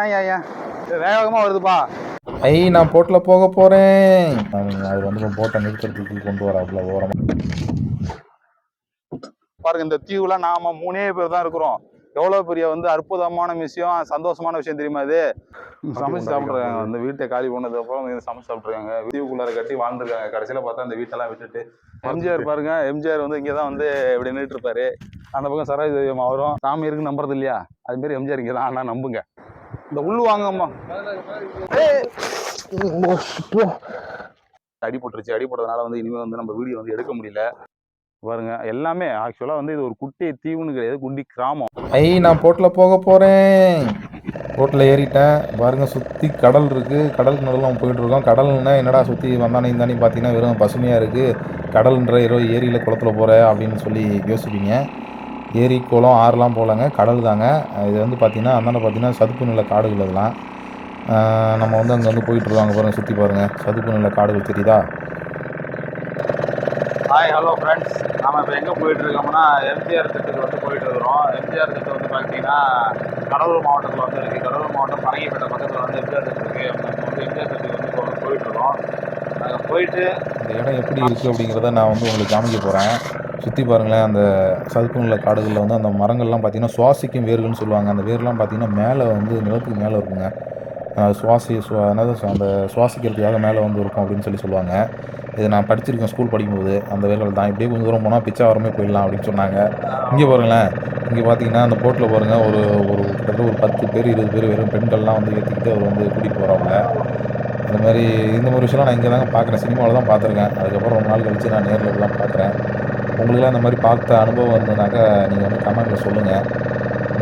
ஐயா ஐயா வேகமாக வருதுப்பா. ஐ நான் போட்டில் போக போகிறேன் அவர் வந்து போட்டை நிறுத்துறதுக்கு கொண்டு வராப்புல ஓரமாக பாருங்க இந்த தீவுல நாம மூணே பேர் தான் இருக்கிறோம். எவ்வளவு பெரிய வந்து அற்புதமான விஷயம் சந்தோஷமான விஷயம் தெரியுமா இது? சமைச்சு சாப்பிட்ருக்காங்க அந்த வீட்டை காலி பண்ணது அப்புறம் இங்க சமைச்சு சாப்பிட்ருக்காங்க தீவுக்குள்ளார கட்டி வாழ்ந்துருக்காங்க. கடைசியில பார்த்தா அந்த வீட்டெல்லாம் விட்டுட்டு. எம்ஜிஆர் பாருங்க எம்ஜிஆர் வந்து இங்கே தான் வந்து இப்படி நின்றுட்டு இருப்பாரு அந்த பக்கம் சரோஜ் தேவியம் அவரும் சாமி இருக்குன்னு நம்புறது இல்லையா? அது மாரி எம்ஜிஆர் இங்கே தான் ஆனா நம்புங்க. இந்த உள்ளு வாங்கம்மா. ஏய். அடி போட்டுருச்சு. அடி போட்டதுனால வந்து இனிமேல் வந்து நம்ம வீடியோ வந்து எடுக்க முடியல. பாருங்க எல்லாமே ஆக்சுவலாக வந்து இது ஒரு குட்டி தீவுன்னு கிடையாது குட்டி கிராமம். ஐ நான் போட்டில் போக போகிறேன் போட்டில் ஏறிட்டேன். பாருங்க சுற்றி கடல் இருக்குது கடலுக்கு நடுவில் நம்ம போயிட்டு இருக்கோம். கடல்னா என்னடா சுற்றி வந்தானே இருந்தானே பார்த்தீங்கன்னா வெறும் பசுமையாக இருக்குது கடல்ன்ற ஏதோ ஏரியில் குளத்துல போகிற அப்படின்னு சொல்லி யோசிப்பீங்க. ஏரி குளம் ஆறுலாம் போகலங்க கடல் தாங்க இது வந்து பார்த்திங்கன்னா அந்தாண்ட பார்த்தீங்கன்னா சதுப்பு நில காடுகள் இதெல்லாம் நம்ம வந்து அங்கே வந்து போயிட்டுருக்கோம் அங்கே பாருங்கள் சுற்றி பாருங்கள் சதுப்பு நில காடுகள் தெரியுதா? ஹாய் ஹலோ ஃப்ரெண்ட்ஸ் நம்ம இப்போ எங்கே போயிட்டுருக்கோம்னா எம்ஜிஆர் திட்டத்துக்கு வந்து போயிட்டுருக்குறோம். எம்ஜிஆர் திட்டம் வந்து பார்த்தீங்கன்னா கடலூர் மாவட்டத்தில் வந்து இருக்குது கடலூர் மாவட்டம் பரங்கிப்பேட்டை பக்கத்தில் வந்து எம்ஜிஆர் திட்டம் இருக்குது நம்ம வந்து எம்ஜிஆர் திட்டத்துக்கு வந்து இப்போ வந்து போயிட்டு இருக்கோம் நாங்கள் போயிட்டு இந்த இடம் எப்படி இருக்குது அப்படிங்கிறத நான் வந்து உங்களுக்கு காமிக்க போகிறேன் சுற்றி பாருங்களேன் அந்த சதுப்பு காடுகளில் வந்து அந்த மரங்கள்லாம் பார்த்தீங்கன்னா சுவாசிக்கும் வேர்கள்னு சொல்லுவாங்க. அந்த வேர்லாம் பார்த்தீங்கன்னா மேலே வந்து நிலத்துக்கு மேலே இருக்குங்க. சுவாசி சுவா என்னது அந்த சுவாசிக்கிறதுக்காக மேலே வந்து இருக்கும் அப்படின்னு சொல்லி சொல்லுவாங்க. இது நான் படிச்சிருக்கேன் ஸ்கூல் படிக்கும்போது. அந்த வேலைகள் தான். இப்படியே கொஞ்சம் தூரம் போனால் பிச்சாவரமே போயிடலாம் அப்படின்னு சொன்னாங்க. இங்கே பாருங்களேன். இங்கே பார்த்தீங்கன்னா அந்த போட்டில் பாருங்கள் ஒரு ஒரு கிட்டத்தட்ட ஒரு பத்து பேர் இருபது பேர் வெறும் பெண்கள்லாம் வந்து ஏற்றிக்கிட்டு அவர் வந்து கூட்டிகிட்டு போகிறாங்க இந்த மாதிரி இந்த மாதிரி விஷயம்லாம் நான் இங்கே தாங்க பார்க்குறேன் சினிமாவில் தான் பார்த்துருக்கேன் அதுக்கப்புறம் ரொம்ப நாள் கழிச்சு நான் நேரில் இதெல்லாம் பார்க்குறேன் உங்களுக்குலாம் இந்த மாதிரி பார்த்த அனுபவம் இருந்ததுனாக்கா நீங்கள் வந்து கமெண்ட்டில் சொல்லுங்கள்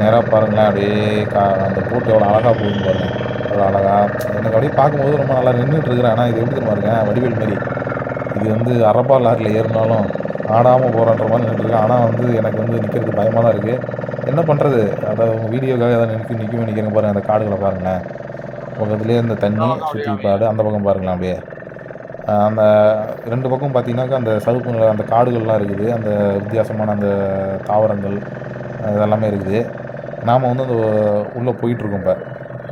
நேராக பாருங்களேன். அப்படியே கா அந்த போட்டு எவ்வளோ அழகாக போகுதுன்னு பாருங்கள் அவ்வளோ அழகாக எனக்கு அப்படியே பார்க்கும்போது ரொம்ப நல்லா நின்றுட்டு இருக்கிறேன் ஆனால் இது எப்படி தெரியுமா இருக்கேன் வடிவேல் மாரி. இது வந்து அரப்பா லாரியில் ஏறினாலும் ஆடாமல் போகிறன்ற மாதிரி நின்றுருக்கேன் ஆனால் வந்து எனக்கு வந்து நிற்கிறதுக்கு பயமாக தான் இருக்குது என்ன பண்ணுறது அதை உங்கள் வீடியோக்காக எதாவது நிற்கும் நிற்கும் நிற்கிறேங்க பாருங்கள் அந்த காடுகளை பாருங்களேன். பக்கத்துலேயே இந்த தண்ணி சுற்றி பாடு அந்த பக்கம் பாருங்களேன் அப்படியே. அந்த ரெண்டு பக்கம் பார்த்தீங்கன்னாக்கா அந்த சதுப்பு நில அந்த காடுகள்லாம் இருக்குது. அந்த வித்தியாசமான அந்த தாவரங்கள் இதெல்லாமே இருக்குது. நாம் வந்து அந்த உள்ளே போயிட்டுருக்கோம் இப்போ.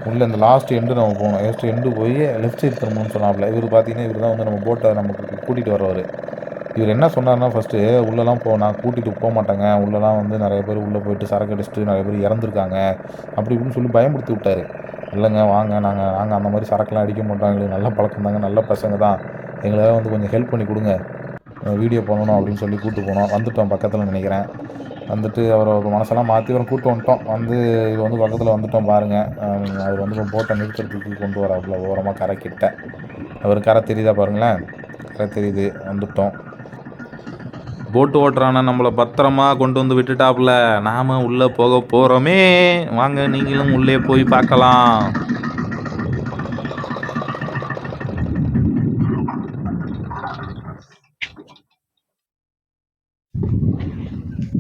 உள்ளே இந்த லாஸ்ட் எண்டு நம்ம போகணும். லாஸ்ட் எண்டு போய் லெஃப்ட் சைடு திரும்பணும்னு சொன்னாப்புல. இவர் பார்த்தீங்கன்னா இவர் தான் வந்து நம்ம போட்டை நமக்கு கூட்டிகிட்டு வருவார். இவர் என்ன சொன்னார்னா ஃபஸ்ட்டு உள்ளெல்லாம் போ நான் கூட்டிகிட்டு போக மாட்டேங்க. உள்ளெல்லாம் வந்து நிறைய பேர் உள்ளே போயிட்டு சரக்கு அடிச்சுட்டு நிறைய பேர் இறந்துருக்காங்க. அப்படி இப்படின்னு சொல்லி பயமுறுத்தி விட்டார். இல்லைங்க வாங்க நாங்கள் நாங்கள் அந்த மாதிரி சரக்குலாம் அடிக்க மாட்டோம். எங்களுக்கு நல்ல பழக்கம் தாங்க நல்ல பசங்க தான். எங்களால் வந்து கொஞ்சம் ஹெல்ப் பண்ணி கொடுங்க. வீடியோ பண்ணணும் அப்படின்னு சொல்லி கூப்பிட்டு போனோம். வந்துட்டோம் பக்கத்தில் நினைக்கிறேன். வந்துட்டு அவரோட மனசெல்லாம் மாற்றி அவரை கூப்பிட்டு வந்துட்டோம். வந்து இது வந்து பக்கத்தில் வந்துட்டோம் பாருங்கள் அவர் வந்து போட்டை நிறுத்துறதுக்கு கொண்டு வராப்புல ஓரமாக கரை கிட்ட. அவர் கரை தெரியுதா பாருங்களேன்? கரை தெரியுது வந்துட்டோம். போட்டு ஓட்டுறான நம்மளை பத்திரமா கொண்டு வந்து விட்டுட்டாப்புல. நாம உள்ளே போக போகிறோமே வாங்க நீங்களும் உள்ளே போய் பார்க்கலாம்.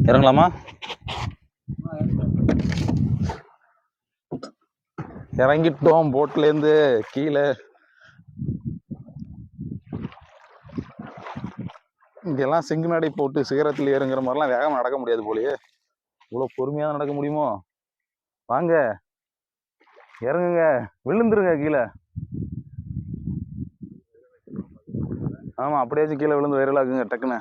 இறங்கலாமா? இறங்கிட்டோம் போட்லேருந்து கீழே. இங்கெல்லாம் சிங்குநாடி போட்டு சிகரத்தில் ஏறுங்கிற மாதிரிலாம் வேகமாக நடக்க முடியாது போலயே. இவ்வளோ பொறுமையாக நடக்க முடியுமோ? வாங்க. இறங்குங்க. விழுந்துருங்க கீழே. ஆமாம் அப்படியாச்சும் கீழே விழுந்து வைரலாக்குங்க டக்குன்னு.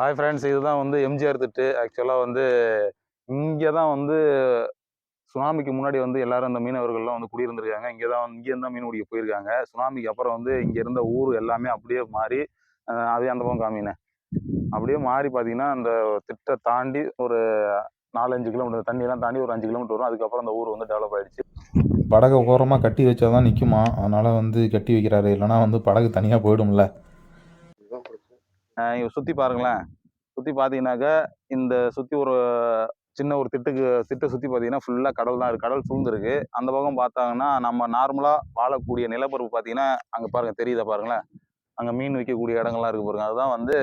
ஹாய் ஃப்ரெண்ட்ஸ் இதுதான் வந்து எம்ஜிஆர் திட்டு. ஆக்சுவலாக வந்து இங்கே தான் வந்து சுனாமிக்கு முன்னாடி வந்து எல்லாரும் அந்த மீனவர்கள்லாம் வந்து குடியிருந்திருக்காங்க. இங்கே தான் இங்கேருந்து தான் மீன் பிடிக்க போயிருக்காங்க. சுனாமிக்கு அப்புறம் வந்து இங்கே இருந்த ஊர் எல்லாமே அப்படியே மாறி அதே அந்த பக்கம் காமினே அப்படியே மாறி பார்த்தீங்கன்னா அந்த திட்டை தாண்டி ஒரு நாலஞ்சு கிலோமீட்டர் தண்ணியெல்லாம் தாண்டி ஒரு அஞ்சு கிலோமீட்டர் வரும். அதுக்கப்புறம் அந்த ஊர் வந்து டெவலப் ஆகிடுச்சு படகை ஓரமாக கட்டி வச்சா தான் நிற்குமா அதனால் வந்து கட்டி வைக்கிறாரு. இல்லைனா வந்து படகு தனியாக போயிடும்ல. சுற்றி பாருங்களேன். சுற்றி பார்த்தீங்கன்னாக்கா இந்த சுற்றி ஒரு சின்ன ஒரு திட்டுக்கு திட்டை சுற்றி பார்த்தீங்கன்னா ஃபுல்லாக கடல் தான் இருக்குது கடல் சூழ்ந்துருக்கு. அந்த பக்கம் பார்த்தாங்கன்னா நம்ம நார்மலாக வாழக்கூடிய நிலப்பரப்பு பார்த்தீங்கன்னா அங்கே பாருங்கள் தெரியுதா பாருங்களேன். அங்கே மீன் விற்கக்கூடிய இடங்கள்லாம் இருக்குது பாருங்க. அதுதான் வந்து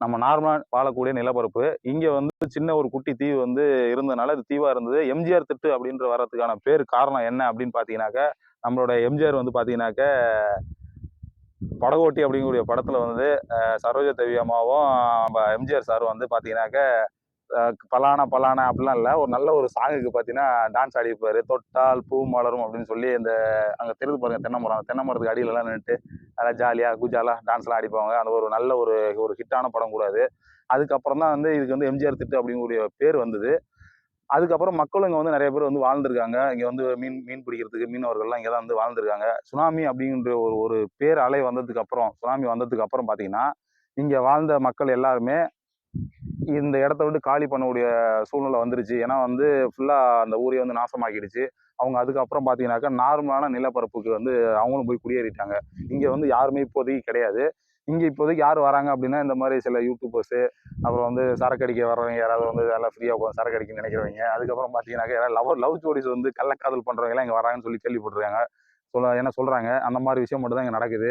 நம்ம நார்மலாக வாழக்கூடிய நிலப்பரப்பு. இங்கே வந்து சின்ன ஒரு குட்டி தீவு வந்து இருந்ததுனால இது தீவாக இருந்தது. எம்ஜிஆர் திட்டு அப்படின்ற வர்றதுக்கான பேர் காரணம் என்ன அப்படின்னு பார்த்தீங்கன்னாக்க நம்மளோட எம்ஜிஆர் வந்து பார்த்தீங்கன்னாக்க படகோட்டி அப்படிங்கக்கூடிய படத்தில் வந்து சரோஜ சரோஜா தேவி அம்மாவும் நம்ம எம்ஜிஆர் சார் வந்து பார்த்தீங்கன்னாக்க பலானா பலானா அப்படிலாம் இல்லை. ஒரு நல்ல ஒரு சாங்குக்கு பார்த்தீங்கன்னா டான்ஸ் ஆடிப்பாரு தொட்டால் பூ மலரும் அப்படின்னு சொல்லி இந்த அங்கே தெரிந்து பாருங்க தென்னை மரம் தென்னை மரத்துக்கு அடியிலலாம் நின்றுட்டு நல்லா ஜாலியாக குஜாலா டான்ஸ்லாம் ஆடிப்பாங்க. அந்த ஒரு நல்ல ஒரு ஒரு ஹிட்டான படம் கூடாது அதுக்கப்புறம் தான் வந்து இதுக்கு வந்து எம்ஜிஆர் திட்டு அப்படிங்கக்கூடிய பேர் வந்தது. அதுக்கப்புறம் மக்களும் இங்கே வந்து நிறைய பேர் வந்து வாழ்ந்துருக்காங்க. இங்கே வந்து மீன் மீன் பிடிக்கிறதுக்கு மீனவர்கள்லாம் இங்கே தான் வந்து வாழ்ந்துருக்காங்க. சுனாமி அப்படின்ற ஒரு ஒரு பேர் அலை வந்ததுக்கு அப்புறம் சுனாமி வந்ததுக்கு அப்புறம் பார்த்தீங்கன்னா இங்கே வாழ்ந்த மக்கள் எல்லாருமே இந்த இடத்த விட்டு காலி பண்ணக்கூடிய சூழ்நிலை வந்துருச்சு. ஏன்னா வந்து ஃபுல்லாக அந்த ஊரே வந்து நாசமாக்கிடுச்சு. அவங்க அதுக்கப்புறம் பார்த்தீங்கன்னாக்கா நார்மலான நிலப்பரப்புக்கு வந்து அவங்களும் போய் குடியேறிட்டாங்க. இங்கே வந்து யாருமே இப்போதைக்கு கிடையாது. இங்கே இப்போதைக்கு யார் வராங்க அப்படின்னா இந்த மாதிரி சில யூடியூபர்ஸு அப்புறம் வந்து சரக்கு அடிக்க வர்றவங்க யாராவது வந்து நல்லா ஃப்ரீயாக உட்காந்து சரக்கு அடிக்க நினைக்கிறவங்க அதுக்கப்புறம் பார்த்தீங்கன்னா யாராவது லவ் லவ் ஜோடிஸ் வந்து கள்ளக்காதல் பண்ணுறவங்க எல்லாம் இங்கே வராங்கன்னு சொல்லி கேள்விப்பட்டிருக்காங்க. சொல்ல என்ன சொல்கிறாங்க அந்த மாதிரி விஷயம் மட்டும் தான் இங்கே நடக்குது.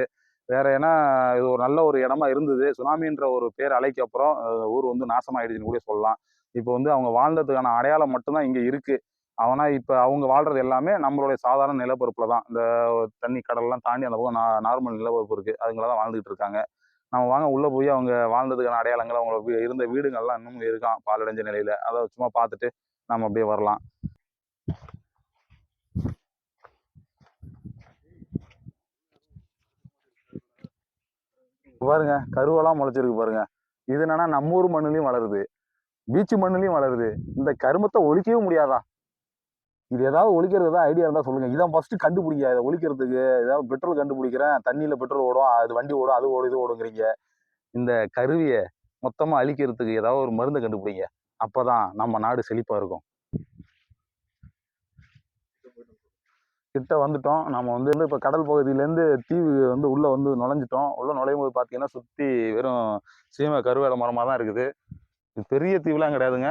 வேற ஏன்னா இது ஒரு நல்ல ஒரு இடமா இருந்தது. சுனாமின்ற ஒரு பேர் அலைக்கு அப்புறம் ஊர் வந்து நாசமாயிடுச்சுன்னு கூட சொல்லலாம். இப்போ வந்து அவங்க வாழ்ந்ததுக்கான அடையாளம் மட்டும்தான் இங்கே இருக்குது அவனா இப்போ அவங்க வாழ்றது எல்லாமே நம்மளுடைய சாதாரண நிலப்பரப்புல தான். இந்த தண்ணி கடல்லாம் தாண்டி அந்த பக்கம் நா- நார்மல் நிலப்பரப்பு இருக்கு. அதுங்கள தான் வாழ்ந்துகிட்டு இருக்காங்க. நம்ம வாங்க உள்ள போய் அவங்க வாழ்ந்ததுக்கான அடையாளங்கள் அவங்க வீ- இருந்த வீடுகள்லாம் இன்னும் இருக்கான் பாலடைஞ்ச நிலையில. அதை சும்மா பார்த்துட்டு நம்ம அப்படியே வரலாம். பாருங்க கருவெல்லாம் முளைச்சிருக்கு பாருங்க. இது என்னன்னா நம்ம ஊர் மண்ணுலயும் வளருது. பீச்சு மண்ணுலயும் வளருது. இந்த கருமத்தை ஒழிக்கவே முடியாதா? இது ஏதாவது ஒழிக்கிறது ஏதாவது ஐடியா இருந்தால் சொல்லுங்க. இதான் ஃபர்ஸ்ட் கண்டுபிடிங்க. இதை ஒழிக்கிறதுக்கு ஏதாவது பெட்ரோல் கண்டுபிடிக்கிறேன். தண்ணியில் பெட்ரோல் ஓடும். அது வண்டி ஓடும். அது ஓடும் இது ஓடுங்கிறீங்க. இந்த கருவியை மொத்தமாக அழிக்கிறதுக்கு ஏதாவது ஒரு மருந்தை கண்டுபிடிங்க. அப்போ தான் நம்ம நாடு செழிப்பாக இருக்கும். கிட்ட வந்துட்டோம். நம்ம வந்து இப்போ கடல் பகுதியிலேருந்து தீவு வந்து உள்ளே வந்து நுழைஞ்சிட்டோம். உள்ளே நுழையும் போது பார்த்தீங்கன்னா சுற்றி வெறும் சீமை கருவேல மரமாக தான் இருக்குது பெரிய தீவுலாம் கிடையாதுங்க.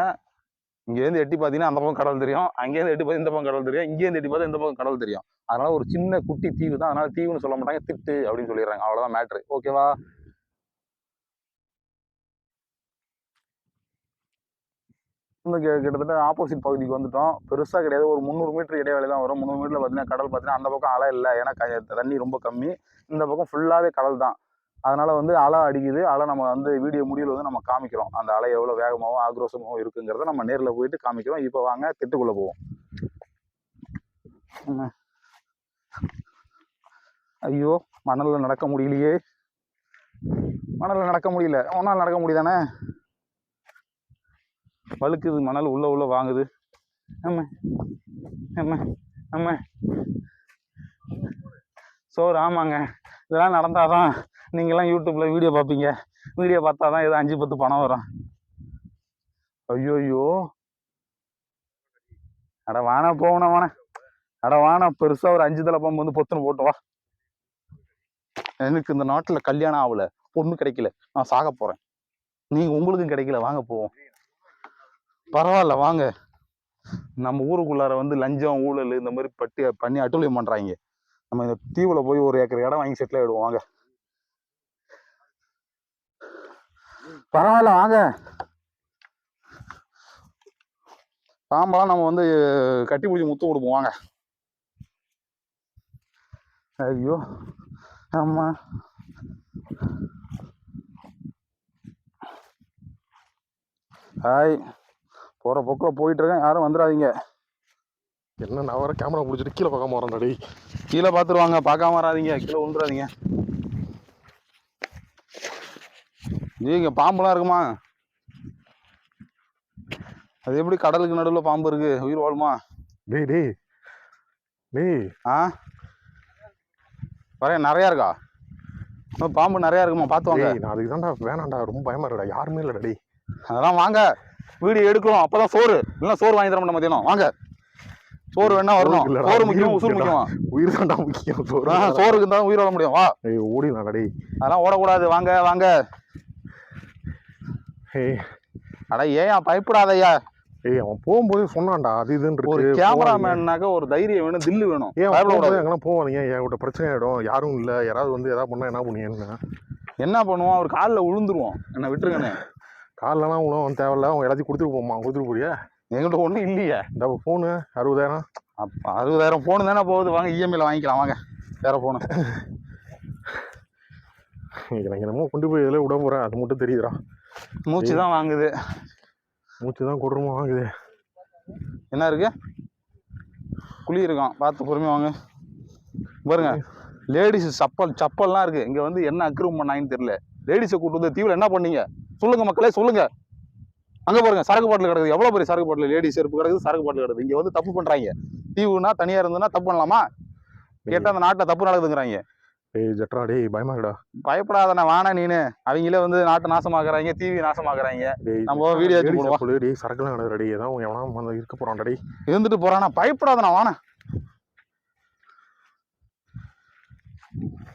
இங்கேருந்து எட்டி பார்த்தீங்கன்னா அந்த பக்கம் கடல் தெரியும். அங்கேருந்து எட்டி பார்த்து இந்த பக்கம் கடல் தெரியும். இங்கேருந்து எட்டி பார்த்தா இந்த பக்கம் கடல் தெரியும். அதனால ஒரு சின்ன குட்டி தீவு தான். அதனால தீவுன்னு சொல்ல மாட்டாங்க. திட்டு அப்படின்னு சொல்லிடுறாங்க. அவ்வளோதான் மேட்ரு ஓகேவா இந்த கிட்டத்தட்ட ஆப்போசிட் பகுதிக்கு வந்துட்டோம். பெருசாக கிடையாது. ஒரு முந்நூறு மீட்டர் இடைவெளி தான் வரும். முந்நூறு மீட்டரில் பார்த்தீங்கன்னா கடல் பார்த்தீங்கன்னா அந்த பக்கம் அலை இல்லை. ஏன்னா தண்ணி ரொம்ப கம்மி. இந்த பக்கம் ஃபுல்லாகவே கடல் தான். அதனால வந்து அலை அடிக்குது. அலை நம்ம வந்து வீடியோ முடிவில் வந்து நம்ம காமிக்கிறோம். அந்த அலை எவ்வளோ வேகமாகவும் ஆக்ரோஷமாகவும் இருக்குங்கிறத நம்ம நேரில் போயிட்டு காமிக்கிறோம். இப்போ வாங்க திட்டுக்குள்ளே போவோம். ஐயோ மணலில் நடக்க முடியலையே. மணலில் நடக்க முடியல. ஒன்றால் நடக்க முடியுதானே? வழுக்குது மணல் உள்ள உள்ள வாங்குது. ஆமாம் ஆமாம் ஆமாம் சோறு ஆமாங்க. இதெல்லாம் நடந்தாதான் நீங்களாம் யூடியூப்பில் வீடியோ பார்ப்பீங்க. வீடியோ பார்த்தா தான் ஏதோ அஞ்சு பத்து பணம் வரும். ஐயோ ஐயோ அட வானா போகணா வாணா. அட வானா பெருசாக ஒரு அஞ்சு தலை பம்பு வந்து பொத்துன்னு போட்டு வா. எனக்கு இந்த நாட்டில் கல்யாணம் ஆகல. பொண்ணு கிடைக்கல. நான் சாக போகிறேன் நீங்கள் உங்களுக்கும் கிடைக்கல. வாங்க போவோம். பரவாயில்ல வாங்க. நம்ம ஊருக்குள்ளார வந்து லஞ்சம் ஊழல் இந்த மாதிரி பட்டி பண்ணி அட்டூழியம் பண்ணுறாங்க நம்ம இந்த தீவில் போய் ஒரு ஏக்கர் இடம் வாங்கி செட்டில் ஆகிடுவோம் வாங்க. பரவாயில்ல வாங்க. பாம்பெல்லாம் நம்ம வந்து கட்டி பிடிச்சி முத்து கொடுப்போம் வாங்க. ஐயோ ஆமா ஹாய். போற போக்கில் போயிட்டு இருக்கேன் யாரும் வந்துடாதீங்க. என்ன நான் வர கேமரா பிடிச்சிட்டு கீழே பார்க்காம வரேன் டேய். கீழே பார்த்துருவாங்க பார்க்காம வராதீங்க. கீழே விழுந்துடாதீங்க இங்க பாம்புலாம் இருக்குமா? அது எப்படி கடலுக்கு நடுவில் பாம்பு இருக்கு? உயிர் வாழுமா? டேய் டேய். டேய். ஆ? நிறையா இருக்கா? பாம்பு நிறையா இருக்குமா? பார்த்து வாங்க. நான் அதுக்கு தான்டா வேணாம்டா. ரொம்ப பயமா இருக்குடா. யாருமே இல்லடா டேய். அதெல்லாம் வாங்க. வீடியோ எடுக்கிறோம் அப்பதான் சோறு. இல்லைன்னா சோறு வாங்கி தர மாட்டோம் மத்தியானம். வாங்க. சோறு வேணா வரணும். சோறு முக்கியம் உசுறு. முக்கியம்? உயிர் தான்டா முக்கியம். சோறு சோறுக்கு தான் உயிர் வாழ முடியும். வா. டேய் ஓடிடலாம்டா டேய். அதெல்லாம் ஓடக்கூடாது. வாங்க வாங்க. ஏய். அட ஏன் பயப்படாதய்யா. ஏய் அவன் போகும்போது சொன்னான்டா அது இதுன்னு ஒரு கேமராமேன்னாக்க ஒரு தைரியம் வேணும் தில்லு வேணும். ஏன் அவன் எங்கன்னா போவாதீங்க. என்கிட்ட பிரச்சனை ஆயிடும். யாரும் இல்ல. யாராவது வந்து ஏதாவது பண்ணா என்ன பண்ணுவீங்கன்னு என்ன? பண்ணுவோம்? அவர் காலில் விழுந்துருவோம் என்ன விட்டுருங்கண்ணே. கால்லலாம் உணவு தேவையில்ல. அவங்க எல்லாத்தையும் கொடுத்துட்டு போமா கொடுத்துட்டு போறியா? எங்கிட்ட ஒன்றும் இல்லையே. இந்த ஃபோனு அறுபதாயிரம். அப்போ அறுபதாயிரம் ஃபோனு தானே போகுது. வாங்க இஎம்ஐயில் வாங்கிக்கலாம். வாங்க. வேற ஃபோனு எனக்கு என்னமோ கொண்டு போய் இதில் விட போகிறேன் அது மட்டும் தெரியுதுடா. மூச்சு தான் வாங்குது. மூச்சு தான் கொடுறமா வாங்குது. என்ன இருக்கு? குழி இருக்கான் பார்த்து பொறுமையாக வாங்க. பாருங்க லேடிஸ் சப்பல் சப்பல்லாம் இருக்கு. இங்க வந்து என்ன அக்ரூம் பண்ணாங்கன்னு தெரியல. லேடிஸை கூட்டு வந்து தீவுல என்ன பண்ணீங்க? சொல்லுங்க மக்களே சொல்லுங்க. அங்க பாருங்க சரக்கு பாட்டில் கிடக்குது. எவ்வளவு பெரிய சரக்கு பாட்டில்? லேடிஸ் செருப்பு கிடக்குது சரக்கு பாட்டில் கிடக்குது. இங்க வந்து தப்பு பண்றாங்க. தீவுனா தனியா இருந்ததுன்னா தப்பு பண்ணலாமா? கேட்டா அந்த நாட்டுல தப்பு நடக்குதுங்கிறாங்க. டேய் ஜட்ரா டேய் பயமா இருக்குடா பயப்படாதண்ணா வானா நீனு. அவங்களே வந்து நாட்டை நாசமாக்குறாங்க தீவி நாசமாக்குறாங்க. நம்ம வீடியோ போடுவோம். டேய் சரக்குலாம் கிடக்குது டேய். ஏதாவது எவனா வந்து இருக்க போறான்டா டேய். இருந்துட்டு போறானா பயப்படாதண்ணா வானா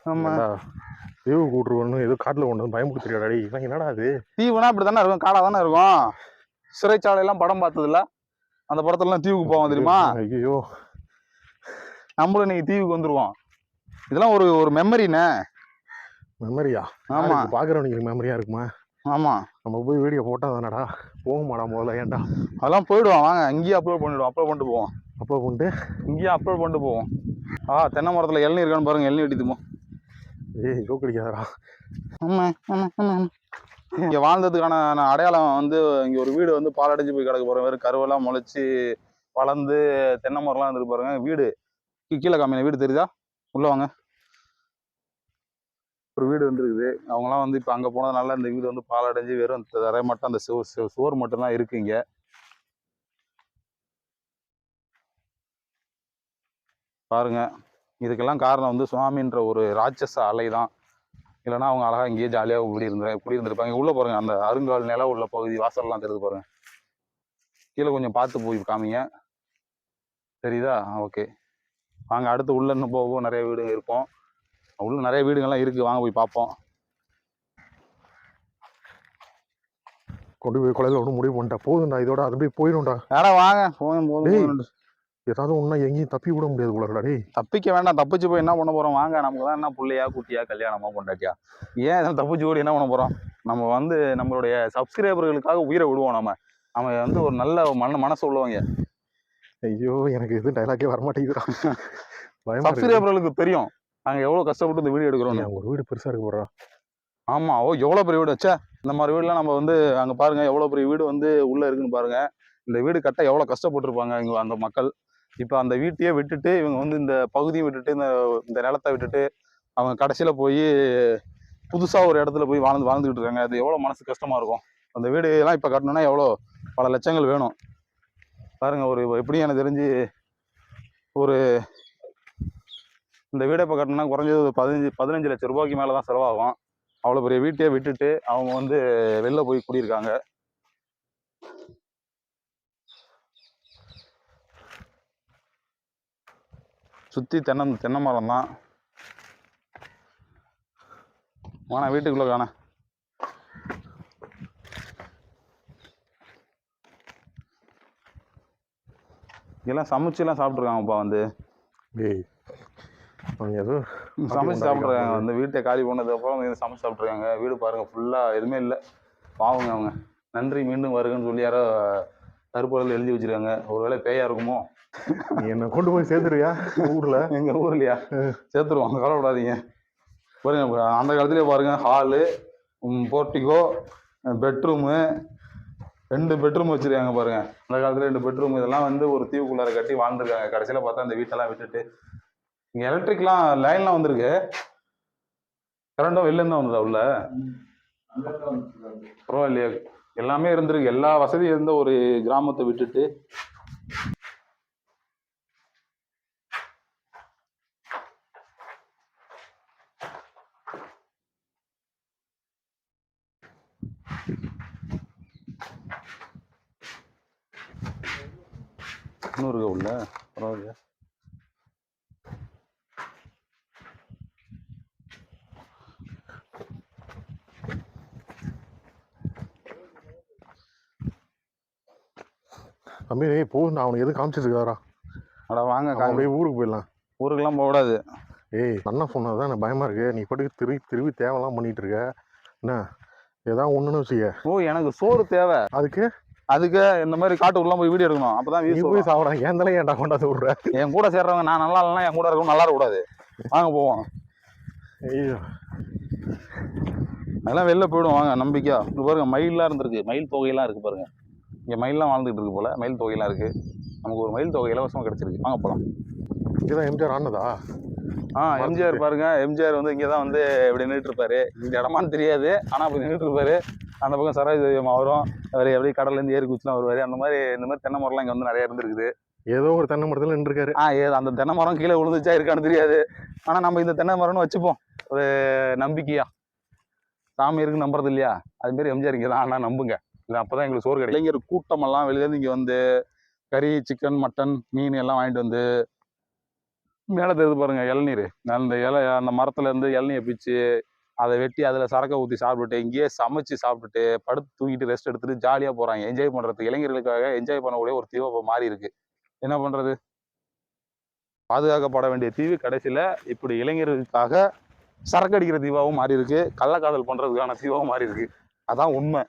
ஆமா தீவு கூட்டுருவன்னு ஏதோ காட்டுல கொண்டு வந்து பயமுடுத்துறியாடா டேய். இவன் என்னடா அது தீவுனா இப்படி தானே இருக்கும் காடா தானே இருக்கும். சிறைச்சாலையெல்லாம் படம் பார்த்ததுல அந்த படத்துலலாம் தீவுக்கு போவோம் தெரியுமா? ஐயோ. நம்மளும் இன்னைக்கு தீவுக்கு வந்துருவோம். இதெல்லாம் ஒரு ஒரு மெமரிண்ணே மெமரியா ஆமா. பாக்குறவனுக்கு மெமரியா இருக்குமா? ஆமா. நம்ம போய் வீடியோ போட்டா தானடா? போகுமாடா முதல்ல ஏன்டா? அதெல்லாம் போயிடுவோம் வாங்க. இங்கேயே அப்லோட் பண்ணிடுவோம் அப்லோட் பண்ணிட்டு போவோம். அப்போ கொண்டு இங்கேயே அப்லோட் பண்ணிட்டு போவோம். ஆ தென்னை மரத்துல இளநீர் இருக்கான்னு பாருங்க இளநீர் அடித்துமோ ஏய் ஆமா ஆமா ஆமா ஆமா. இங்க வாழ்ந்ததுக்கான அடையாளம் வந்து இங்க ஒரு வீடு வந்து பாலடைஞ்சு போய் கிடக்க போறோம் வெறும் கருவெல்லாம் முளைச்சு வளர்ந்து தென்னை மரம்லாம் இருந்துட்டு பாருங்க. வீடு கீழே காமின வீடு தெரியுதா? உள்ள வாங்க. ஒரு வீடு வந்துருக்குது. அவங்கலாம் வந்து இப்போ அங்கே போனதுனால இந்த வீடு வந்து பாலடைஞ்சு வெறும் தரை மட்டும் அந்த சுவர் சுவர் மட்டும்தான் இருக்குங்க பாருங்க. இதுக்கெல்லாம் காரணம் வந்து சுவாமின்ற ஒரு ராட்சச அலை தான் இல்லைனா அவங்க அழகா இங்கேயே ஜாலியாக குடி இருந்த குடி இருந்திருப்பாங்க உள்ள அந்த அருங்கால் நிலம் உள்ள பகுதி வாசல்லாம் தெரியுது பாருங்கள் கீழே கொஞ்சம் பார்த்து போய் காமிங்க. தெரியுதா? ஓகே. வாங்க அடுத்து உள்ள இன்னும் போகும் நிறைய வீடு இருக்கும். உள்ள நிறைய வீடுங்கள்லாம் இருக்கு வாங்க போய் பார்ப்போம். கொண்டு போய் கொலையில ஒன்றும் முடிவு பண்ணிட்டா போதும்டா இதோட அது போய் போயிடும்டா. வேடா வாங்க போதும் போதும். ஏதாவது ஒன்றா எங்கேயும் தப்பி விட முடியாது போலடா டேய். தப்பிக்க வேண்டாம் தப்பிச்சு போய் என்ன பண்ண போறோம்? வாங்க நமக்கு தான் என்ன புள்ளையா குட்டியா கல்யாணமா பொண்டாட்டியா? ஏன் தப்பிச்சு ஓடி என்ன பண்ண போறோம்? நம்ம வந்து நம்மளுடைய சப்ஸ்கிரைபர்களுக்காக உயிரை விடுவோம் நம்ம. நம்ம வந்து ஒரு நல்ல மன மனசு உள்ளவங்க. ஐயோ எனக்கு எதுவும் டைலாக்கே வரமாட்டேங்குதுடா. சப்ஸ்கிரைபர்களுக்கு தெரியும். நாங்க எவ்வளவு கஷ்டப்பட்டு இந்த வீடியோ எடுக்கிறோம் ஒரு வீடு பெருசா இருக்கு போடுறா. ஆமா ஓ எவ்வளவு பெரிய வீடு? வச்சா இந்த மாதிரி வீடுலாம் நம்ம வந்து அங்க பாருங்க எவ்வளவு பெரிய வீடு வந்து உள்ள இருக்குன்னு பாருங்க. இந்த வீடு கட்ட எவ்வளவு கஷ்டப்பட்டிருப்பாங்க இங்க அந்த மக்கள். இப்ப அந்த வீட்டையே விட்டுட்டு இவங்க வந்து இந்த பகுதியை விட்டுட்டு இந்த இந்த நிலத்தை விட்டுட்டு அவங்க கடைசியில போய் புதுசா ஒரு இடத்துல போய் வாழ்ந்து வாழ்ந்துகிட்டு இருக்காங்க. அது எவ்வளவு மனசு கஷ்டமா இருக்கும். அந்த வீடு எல்லாம் இப்ப கட்டணும்னா எவ்வளோ பல லட்சங்கள் வேணும். பாருங்க ஒரு எப்படியும் எனக்கு தெரிஞ்சு ஒரு இந்த வீடை இப்போ கட்டணும்னா குறைஞ்சது ஒரு பதினஞ்சு பதினஞ்சு லட்சம் ரூபாய்க்கு மேலே தான் செலவாகும். அவ்வளோ பெரிய வீட்டையே விட்டுட்டு அவங்க வந்து வெளில போய் குடியிருக்காங்க. சுற்றி தென்னை தென்னை மரம் தான் வாணா வீட்டுக்குள்ளே காணேன் இதெல்லாம் சமைச்சுலாம் சாப்பிட்ருக்காங்கப்பா வந்து. அவங்க ஏதோ சமைச்சு சாப்பிட்ருக்காங்க வந்து வீட்டை காலி பண்ணது அப்புறம் வந்து சமைச்சு சாப்பிட்ருக்காங்க வீடு பாருங்க ஃபுல்லாக எதுவுமே இல்லை. பாவங்க அவங்க. நன்றி மீண்டும் வருகன்னு சொல்லி யாரோ கருப்பொருள் எழுதி வச்சிருக்காங்க. ஒருவேளை பேயா இருக்குமோ? என்ன கொண்டு போய் சேர்த்துருவியா ஊர்ல? எங்க ஊர்லையா? சேர்த்துருவோம் கவலைப்படாதீங்க. பாருங்க அந்த காலத்துலயே பாருங்க ஹாலு போர்ட்டிகோ பெட்ரூமு ரெண்டு பெட்ரூம் வச்சிருக்காங்க பாருங்க. அந்த காலத்துல ரெண்டு பெட்ரூம். இதெல்லாம் வந்து ஒரு தீவுக்குள்ளார கட்டி வாழ்ந்துருக்காங்க. கடைசியில பார்த்தா அந்த வீட்டெல்லாம் விட்டுட்டு. இங்க எலக்ட்ரிக்லாம் லைன்லாம் வந்திருக்கு. கரண்டும் வெளில இருந்தா வந்ததா உள்ள? பரவாயில்லையா. எல்லாமே இருந்திருக்கு. எல்லா வசதியும் இருந்த ஒரு கிராமத்தை விட்டுட்டு இன்னும் இருக்கா உள்ள பரவாயில்லையா தம்பி டேய் போதும் நான் அவனுக்கு எதுவும் காமிச்சிட்டு இருக்காரா அட வாங்க அவன் காமி அப்படியே ஊருக்கு போயிடலாம். ஊருக்கெல்லாம் போகக்கூடாது. ஏய் அண்ணா சொன்னது தான் எனக்கு பயமாக இருக்கு. நீ பாட்டுக்கு திரும்பி திரும்பி தேவைலாம் பண்ணிட்டு இருக்க. என்ன ஏதாவது ஒன்றுன்னு வச்சுக்க. ஓ எனக்கு சோறு தேவை. அதுக்கு? அதுக்கு இந்த மாதிரி காட்டுக்குள்ள போய் வீடியோ எடுக்கணும். அப்பதான் நீ views போய் வரும். சாப்பிடா ஏன் தலை ஏன்டா கொண்டாந்து விடுற? என் கூட சேர்றவங்க நான் நல்லா இல்லைன்னா என் கூட இருக்கணும் நல்லா இருக்கக்கூடாது. வாங்க போவோம். ஐயோ. அதெல்லாம் வெளில போயிடும் வாங்க நம்பிக்கையா. இங்க பாருங்க மயில்லாம் இருந்திருக்கு. மயில் தொகையெல்லாம் இருக்கு பாருங்க. இங்க மயில்லாம் வாழ்ந்துட்டு இருக்கு போல. மயில் தொகையெல்லாம் இருக்கு. நமக்கு ஒரு மயில் தொகை இலவசமா கிடைச்சிருக்கு. வாங்க போலாம். இதுதான் எம்ஜிஆர் ஆனதா? ஆ எம்ஜிஆர் பாருங்க. எம்ஜிஆர் வந்து இங்கே தான் வந்து இப்படி நின்றுட்டு இருப்பாரு. இந்த இடமான்னு தெரியாது. ஆனால் அப்படி நின்றுட்டு இருப்பாரு. அந்த பக்கம் சரோஜ் தேவியம்மா வரும் அவர் எப்படி கடல்லேருந்து ஏறி குச்சிலாம் வருவார். அந்த மாதிரி இந்த மாதிரி தென்னை மரம்லாம் இங்கே வந்து நிறைய இருந்திருக்குது. ஏதோ ஒரு தென்னை மரத்தில் நின்றுருக்காரு. ஆ ஏ அந்த தென்னை மரம் கீழே விழுந்துச்சா இருக்கான்னு தெரியாது. ஆனால் நம்ம இந்த தென்னை மரம்னு வச்சுப்போம். ஒரு நம்பிக்கையா. சாமி இருக்கு நம்புறது இல்லையா? அது மாரி எம்ஜிஆர் இங்கே தான். ஆனால் நம்புங்க. இல்லை அப்போ தான் எங்களுக்கு சோறு கிடைக்கும் இளைஞர் கூட்டமெல்லாம் வெளியிலேருந்து இங்கே வந்து கறி சிக்கன் மட்டன் மீன் எல்லாம் வாங்கிட்டு வந்து மேலே தெரியுது பாருங்க இளநீர். அந்த இலை அந்த மரத்துல இருந்து பிச்சு அதை வெட்டி அதில் சரக்கை ஊற்றி சாப்பிட்டுட்டு இங்கேயே சமைச்சு சாப்பிட்டுட்டு படுத்து தூங்கிட்டு ரெஸ்ட் எடுத்துட்டு ஜாலியாக போகிறாங்க என்ஜாய் பண்ணுறதுக்கு இளைஞர்களுக்காக என்ஜாய் பண்ணக்கூடிய ஒரு தீவை இப்போ மாறி இருக்கு. என்ன பண்ணுறது பாதுகாக்கப்பட வேண்டிய தீவு கடைசியில் இப்படி இளைஞர்களுக்காக சரக்கு அடிக்கிற தீவாவும் மாறி இருக்கு. கள்ளக்காதல் பண்ணுறதுக்கான தீவாகவும் மாறி இருக்கு. அதான் உண்மை.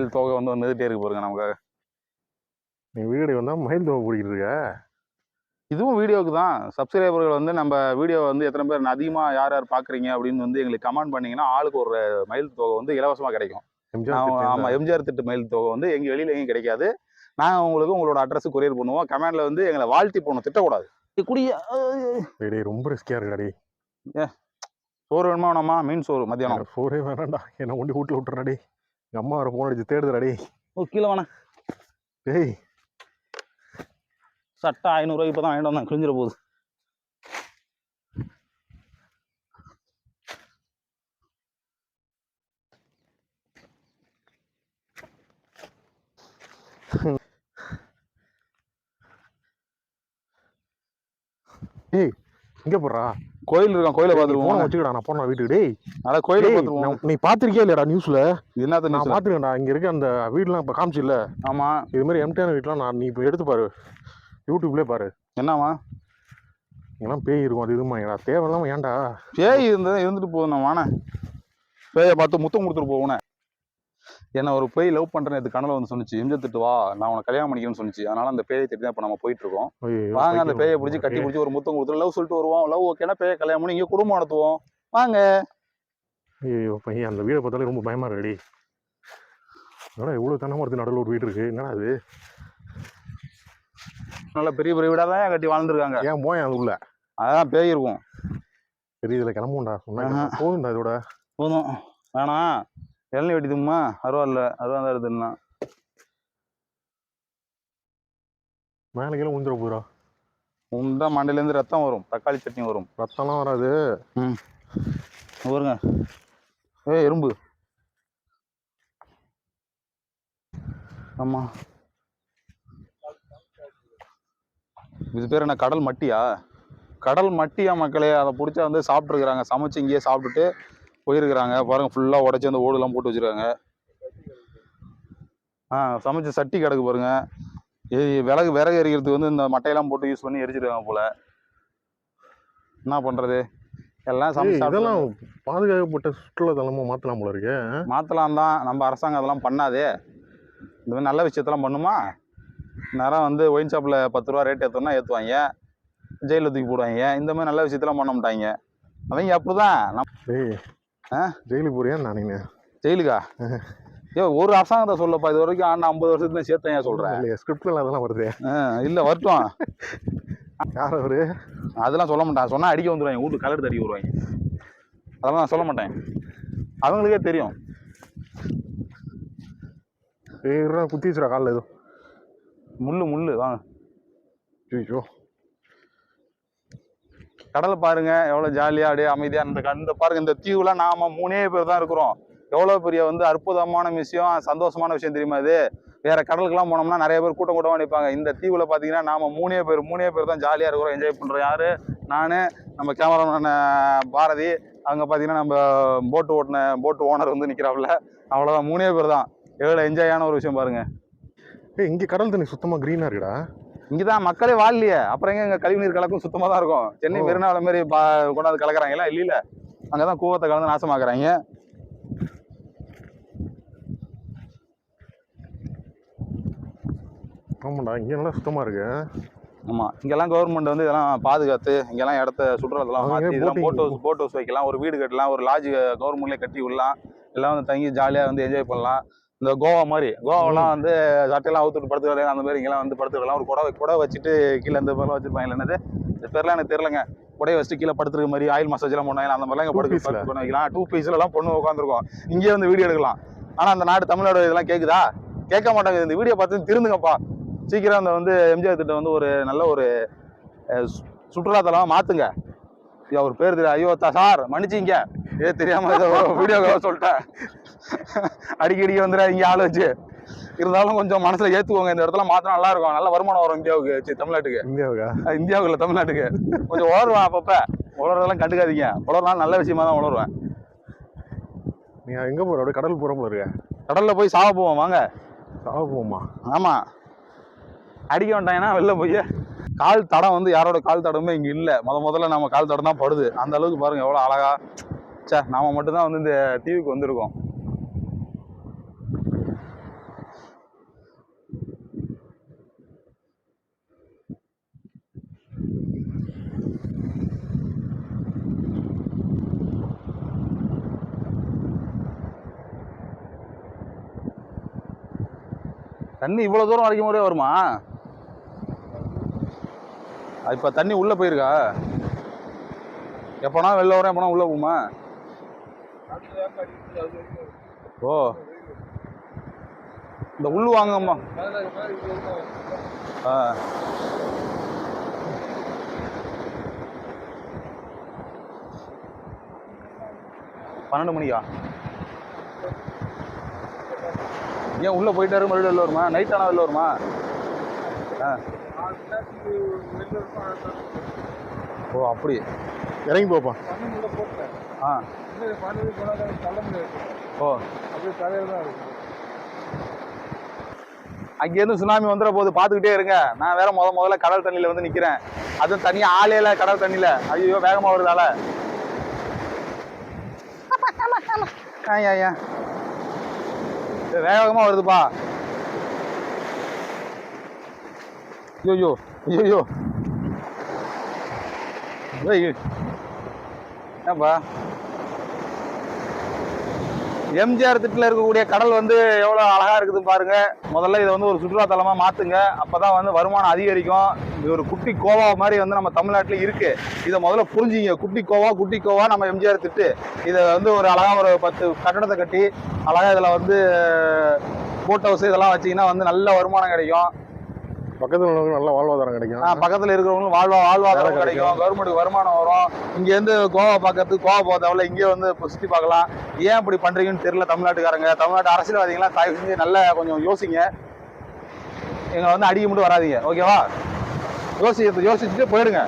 இது தொகை வந்து வந்துகிட்டே இருக்கு பாருங்க நமக்காக. நீ வீடு வந்தால் மயில் தோவை பிடிக்கிட்டு இருக்க. இதுவும் வீடியோவுக்கு தான். சப்ஸ்கிரைபர்கள் வந்து நம்ம வீடியோ வந்து எத்தனை பேர் அதிகமாக யார் யார் பார்க்குறீங்க அப்படின்னு வந்து எங்களுக்கு கமெண்ட் பண்ணீங்கன்னா ஆளுக்கு ஒரு மயில் தொகை வந்து இலவசமாக கிடைக்கும். ஆமாம் எம்ஜிஆர் திட்டு மயில் தொகை வந்து எங்கள் வெளியில் எங்கேயும் கிடைக்காது. நாங்கள் உங்களுக்கு உங்களோட அட்ரஸ் கொரியர் பண்ணுவோம். கமெண்ட்ல வந்து எங்களை வாழ்த்தி போகணும். திட்டக்கூடாது. குடிய டேய், டேய், ரொம்ப ரிஸ்கியாக இருக்குடா டேய். சோறு வேணுமா வேணாமா மீன் சோறு மத்தியானம். சோறே வேணாம்டா. என்னை கொண்டு வீட்டில் விட்டுறா டேய். எங்கள் அம்மா வர போன் அடிச்சு தேடுதுடா ஓ கீழே வேணா டேய். சட்டை ஐநூறுரூவா இப்போ தான் வாங்கிட்டு வந்தேன் கிழிஞ்சிட போகுது. இங்கே போடுறா? கோயில் இருக்கான் கோயிலை போன பார்த்துருவோம் வச்சுக்கடா நான் போன வீட்டுக்கு டேய். அதான் கோயிலை நான்- நீ பார்த்திருக்கியா இல்லையாடா நியூஸ்ல என்னத்த நான் நியூஸ் பார்த்துருக்கேன்டா இங்க இருக்க அந்த வீடுலாம் இப்போ காமிச்சில்ல? ஆமாம் இது மாதிரி எம்டிஆர் வீட்லாம் நான் நீ இப்போ எடுத்து பாரு. யூடியூப்லேயே பாரு. என்னவா இங்கெல்லாம் பேய் இருக்கும் அது இதுமா ஏன்டா தேவையில்லாம ஏன்டா? பேய் இருந்தது இருந்துட்டு போகுது நான் வானே பேயை பார்த்து முத்தம் கொடுத்துட்டு போகுனே என்ன ஒரு பேய் லவ் பண்றேன் இது கனவுல வந்து சொன்னிச்சு. எம்ஜிஆர் திட்டு வா நான் உனக்கு கல்யாணம் பண்ணிக்கணும்னு சொன்னிச்சு. அதனால அந்த பேயை திட்டி தான் இப்போ நம்ம போயிட்டு இருக்கோம் வாங்க அந்த. பேயை பிடிச்சி கட்டி பிடிச்சி ஒரு முத்தம் கொடுத்து லவ் சொல்லிட்டு வருவோம். லவ் ஓகேனா பேயை கல்யாணம் பண்ணி இங்கே குடும்பம் நடத்துவோம். வாங்க. ஐயோ பையன் அந்த வீடை பார்த்தாலே ரொம்ப பயமா இருக்குடி. என்னடா இவ்வளோ தென்னை மரத்து நடுவில் ஒரு வீடு இருக்கு. என்னடா அது நல்ல பெரிய பெரிய வீடாக தான் கட்டி வாழ்ந்துருக்காங்க. ஏன் போய் அது உள்ள அதான் பேய் இருக்கும். சரி இதில் கிளம்புண்டா சொன்னா ஆஹா. போதும்டா இதோட. போதும். வேணாம். இளநீ வெட்டிதுமா அருவா இல்லை. அருவா தான் இருக்குதுன்னா மேலே கீழே உந்துட போகிறா உண்டா மண்டையிலேருந்து ரத்தம் வரும். தக்காளி சட்னி வரும். ரத்தம்லாம் வராது. இங்க பாருங்க. ஏ எறும்பு. ஆமா. இது பேர் என்ன? கடல் மட்டியா? கடல் மட்டியா மக்களே. அதை பிடிச்சா வந்து சாப்பிட்ருக்குறாங்க சமைச்சு இங்கேயே சாப்பிட்டுட்டு போயிருக்கிறாங்க. பாருங்க ஃபுல்லாக உடச்சி அந்த ஓடுலாம் போட்டு வச்சிருக்காங்க. ஆ சமைச்ச சட்டி கிடக்கு பாருங்க. ஏய், விறகு விறகு எரிக்கிறதுக்கு வந்து இந்த மட்டையெல்லாம் போட்டு யூஸ் பண்ணி எரிச்சிருக்காங்க போல. என்ன பண்றது? எல்லாம் இதெல்லாம் பாதுகாக்கப்பட்ட சுற்றுலா தலமா மாற்றலாம் போல இருக்கு. மாற்றலாம் தான். நம்ம அரசாங்கம் அதெல்லாம் பண்ணாதே. இந்த மாதிரி நல்ல விஷயத்தெல்லாம் பண்ணுமா? நேரம் வந்து ஒயின் ஷாப்பில் பத்து ரூபா ரேட் ஏற்றோம்னா ஏற்றுவாங்க ஜெயிலில் தூக்கி போடுவாங்க. இந்த மாதிரி நல்ல விஷயத்தெல்லாம் பண்ண மாட்டாங்க. அவங்க அப்படிதான். ஆ? ஜெயிலுக்கு போறியா நான்? நீ ஜெயிலுக்கா? ஏ ஒரு அரசாங்கத்தை சொல்லப்பா இது வரைக்கும் ஆண்டு ஐம்பது வருஷத்துல சேர்த்தேன் ஏன் சொல்கிறேன் இல்லையா ஸ்கிரிப்ட்ல அதெல்லாம் வருது. இல்லை வரட்டும். யார் அவரு? அதெல்லாம் சொல்ல மாட்டான். சொன்னால் அடிக்க வந்துடுவாங்க வீட்டு கலர் அடிக்க வருவாங்க. அதெல்லாம் நான் சொல்ல மாட்டேன். அவங்களுக்கே தெரியும். குத்தி வச்சுடா காலில் ஏதோ. முள்ளு முள்ளு வாங்க. ஐயோ கடலை பாருங்க எவ்வளோ ஜாலியாக அப்படியே அமைதியாக இந்த க- இந்த பாருங்க இந்த தீவுல நாம மூணே பேர் தான் இருக்கிறோம். எவ்வளோ பெரிய வந்து அற்புதமான விஷயம் சந்தோஷமான விஷயம் தெரியுமா இது? வேற கடலுக்குலாம் போனோம்னா நிறைய பேர் கூட்டம் கூட்டமாக நிற்பாங்க இந்த தீவுல பார்த்தீங்கன்னா நாம மூணே பேர் மூணே பேர் தான் ஜாலியாக இருக்கிறோம் என்ஜாய் பண்ணுறோம் யாரு? நான் நம்ம கேமராமேன் பாரதி. அங்கே பார்த்தீங்கன்னா நம்ம போட்டு ஓட்டின போட்டு ஓனர் வந்து நிற்கிறாப்புல அவ்வளோதான் மூணே பேர் தான். எவ்வளோ என்ஜாயான ஒரு விஷயம் பாருங்க. ஏய் இங்கே கடல் தண்ணி சுத்தமாக க்ரீனாக இருக்குடா. இங்கே தான் மக்களே வாழலையே. அப்புறம் எங்க இங்கே கழிவுநீர் கலக்கும் சுத்தமாக தான் இருக்கும். சென்னை. மெரினாவில் மாதிரி பா கொண்டாந்து கலக்குறாங்களா? இல்லையில. அங்கே தான் கூவத்தை கலந்து நாசமாக்குறாங்க. ஆமாண்டா இங்கே நல்லா சுத்தமாக இருக்கு. ஆமாம் இங்கெல்லாம் கவர்மெண்ட் வந்து இதெல்லாம் பாதுகாத்து இங்கெல்லாம் இடத்த சுற்றுலாத்தெல்லாம் மாற்றி இதெல்லாம். போட் ஹவுஸ் போட் ஹவுஸ் வைக்கலாம். ஒரு வீடு கட்டலாம் ஒரு லாட்ஜ் கவர்மெண்ட்லேயே கட்டி விடலாம். எல்லாம் வந்து தங்கி ஜாலியாக வந்து என்ஜாய் பண்ணலாம். இந்த கோவா மாதிரி. கோவாலாம் வந்து சட்டையெல்லாம் அவுத்துட்டு படுத்துக்கலாம் அந்த மாதிரி இங்கெல்லாம் வந்து படுத்துக்கலாம் ஒரு குடை குடை வச்சுட்டு கீழே இந்த மாதிரிலாம் வச்சிருப்பாங்க. என்னது? இந்த பேர்லாம் எனக்கு தெரியலங்க. குடையை வச்சுட்டு கீழே படுத்துருக்க மாதிரி ஆயில் மசாஜ்லாம் பண்ணுவாங்க அந்த மாதிரிலாம் இங்கே படுக்க. படுத்து பண்ண வைக்கலாம் டூ பீஸ்லலாம் பொண்ணு உட்காந்துருக்கோம். இங்கேயே வந்து வீடியோ எடுக்கலாம். ஆனால் அந்த நாடு தமிழ்நாடு இதெல்லாம் கேட்குதா கேட்க மாட்டாங்க. இந்த வீடியோ பார்த்து திருந்துங்கப்பா. சீக்கிரம் அந்த வந்து எம்ஜிஆர் திட்டம் வந்து ஒரு நல்ல ஒரு அஹ், சு- சுற்றுலாத்தலமா மாத்துங்க. ஐயா ஒரு பேர் தெரியும் ஐயோ தா சார் மன்னிச்சிங்க. ஏ தெரியாம ஏதோ வீடியோ சொல்லிட்டேன். அடிக்கடி வந்துடாதீங்க ஆள் வச்சு. இருந்தாலும் கொஞ்சம் மனசுல ஏத்துக்கோங்க. இந்த இடத்துல மாத்தினா நல்லா இருக்கும். நல்ல வருமானம் வரும் இந்தியாவுக்கு. சரி, தமிழ்நாட்டுக்கு. இந்தியாவுக்கா? இந்தியாவுக்கு இல்ல தமிழ்நாட்டுக்கு. கொஞ்சம் உளருவேன் அப்பப்ப. உளறதெல்லாம் கண்டுக்காதீங்க. உளறனால நல்ல விஷயமா தான் உளருவேன் நீ எங்கே போகிற அப்படியே கடல் போகிற போல இருக்க. கடல்ல போய் சாவ போவோம். வாங்க. சாக போமா ஆமா. அடிக்க வேண்டாங்கன்னா வெளில போய் கால் தடம் வந்து யாரோட கால் தடமுமே இங்க இல்ல. முத முதல்ல நம்ம கால் தடம் தான் படுது. அந்த அளவுக்கு பாருங்க எவ்வளவு அழகா. ச்சே நாம மட்டும்தான் வந்து இந்த தீவுக்கு வந்திருக்கோம். தண்ணி இவ்வளோ தூரம் வரைக்கும் முறையே வருமா? இப்போ தண்ணி உள்ளே போயிருக்கா? எப்போனா வெளில வரேன் எப்போனா உள்ளே போகுமா? ஓ. இந்த உள்ளு வாங்கம்மா. ஆ. பன்னெண்டு மணிக்கா? ஏன் உள்ள போயிட்டாரு மறுபடியும் வெளில வருமா? நைட் ஆனா வெளில வருமா? ஆ. ஓ அப்படி இறங்கி போப்பா. ஆ. ஓ. அங்கேருந்து சுனாமி வந்துட போது பார்த்துக்கிட்டே இருங்க. நான் வேற முத முதல்ல கடல் தண்ணியில வந்து நிக்கிறேன். அதுவும் தனியா ஆளே இல்ல கடல் தண்ணியில. ஐயோ வேகமா வருதால ஐயா ஐயா வேக வேகமா வருதுப்பா. ஐயோ ஐயோ ஐயோ ஏன்பா எம்ஜிஆர் திட்டில் இருக்கக்கூடிய கடல் வந்து எவ்வளோ அழகாக இருக்குது பாருங்க. முதல்ல இதை வந்து ஒரு சுற்றுலாத்தலமாக மாற்றுங்க அப்போ தான் வந்து வருமானம் அதிகரிக்கும். இது ஒரு குட்டி கோவா மாதிரி வந்து நம்ம தமிழ்நாட்டில் இருக்குது இதை முதல்ல புரிஞ்சுங்க. குட்டி கோவா குட்டி கோவா நம்ம எம்ஜிஆர் திட்டு. இதை வந்து ஒரு அழகா ஒரு பத்து கட்டடத்தை கட்டி அழகாக இதில் வந்து போட் ஹவுஸ் இதெல்லாம் வச்சீங்கன்னா வந்து நல்ல வருமானம் கிடைக்கும். பக்கத்தில் உள்ளவங்க நல்ல வாழ்வாதாரம் கிடைக்கும். பக்கத்துல இருக்கிறவங்களும் வாழ்வா வாழ்வாதாரம் கிடைக்கும். கவர்மெண்ட்டுக்கு வருமானம் வரும். இங்க இருந்து கோவா பார்க்கறதுக்கு கோவா போக தேவையில்ல. இங்கே வந்து சுத்தி பார்க்கலாம். ஏன் இப்படி பண்றீங்கன்னு தெரியல தமிழ்நாட்டுக்காரங்க. தமிழ்நாட்டு அரசியல்வாதிகளாம் தயவு செஞ்சு நல்லா கொஞ்சம் யோசிங்க. எங்க வந்து அடிக்க மட்டும் வராதீங்க. ஓகேவா யோசி யோசிச்சுட்டு போயிடுங்க.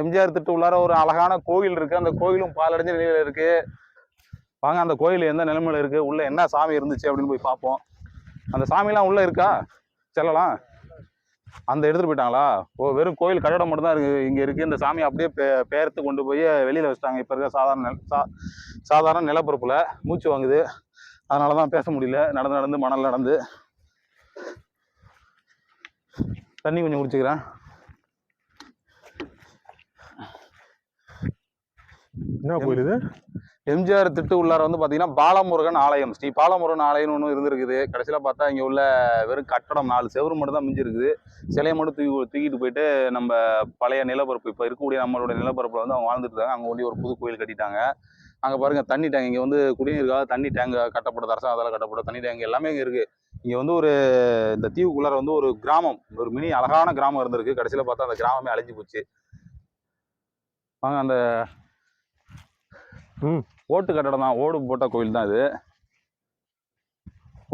எம்ஜிஆர் திட்டு உள்ளார ஒரு அழகான கோயில் இருக்கு. அந்த கோயிலும் பாலடைஞ்ச நிலையில இருக்கு. வாங்க அந்த கோயில் எந்த நிலைமையில இருக்கு? உள்ள என்ன சாமி இருந்துச்சு அப்படின்னு போய் பார்ப்போம். அந்த சாமிலாம் உள்ள இருக்கா? செல்லலாம். அந்த எடுத்துட்டு போயிட்டாங்களா? ஓ வெறும் கோயில் கட்டடம் மட்டும் தான் இருக்கு இங்க இருக்கு. இந்த சாமி அப்படியே பெ- பெயர்த்து கொண்டு போய் வெளியில வச்சிட்டாங்க. இப்ப இருக்க சாதாரண நில சா சாதாரண நிலப்பரப்புல மூச்சு வாங்குது. அதனால தான் பேச முடியல. நடந்து நடந்து மணல் நடந்து. தண்ணி கொஞ்சம் குடிச்சுக்கிறேன். என்ன கோயில் இது? எம்ஜிஆர் திட்டு உள்ளார வந்து பார்த்தீங்கன்னா பாலமுருகன் ஆலயம். ஸ்ரீ பாலமுருகன் ஆலயம்னு ஒன்று இருந்திருக்குது. கடைசியில் பார்த்தா இங்கே உள்ள வெறும் கட்டடம் நாலு செவரு மட்டும் தான் மிஞ்சிருக்குது. சிலையை மட்டும் தூக்கி தூக்கிட்டு போயிட்டு நம்ம பழைய நிலப்பரப்பு இப்போ இருக்கக்கூடிய நம்மளுடைய நிலப்பரப்பில் வந்து அவங்க வாழ்ந்துட்டு இருக்காங்க. அங்கே ஒண்டி ஒரு புது கோயில் கட்டிட்டாங்க. அங்கே பாருங்க தண்ணி டேங்க் இங்கே வந்து குடிநீருக்காக தண்ணி டேங்க் கட்டப்பட்டது அரசாங்கத்தால் கட்டப்பட்ட தண்ணி டேங்க் எல்லாமே இங்கே இருக்குது இங்கே வந்து ஒரு இந்த தீவுக்குள்ளார வந்து ஒரு கிராமம் ஒரு மினி அழகான கிராமம் இருந்திருக்கு. கடைசியில் பார்த்தா அந்த கிராமமே அழிஞ்சு போச்சு. வாங்க அந்த ஓட்டு கட்டடம் தான். ஓடு போட்ட கோயில் தான் இது.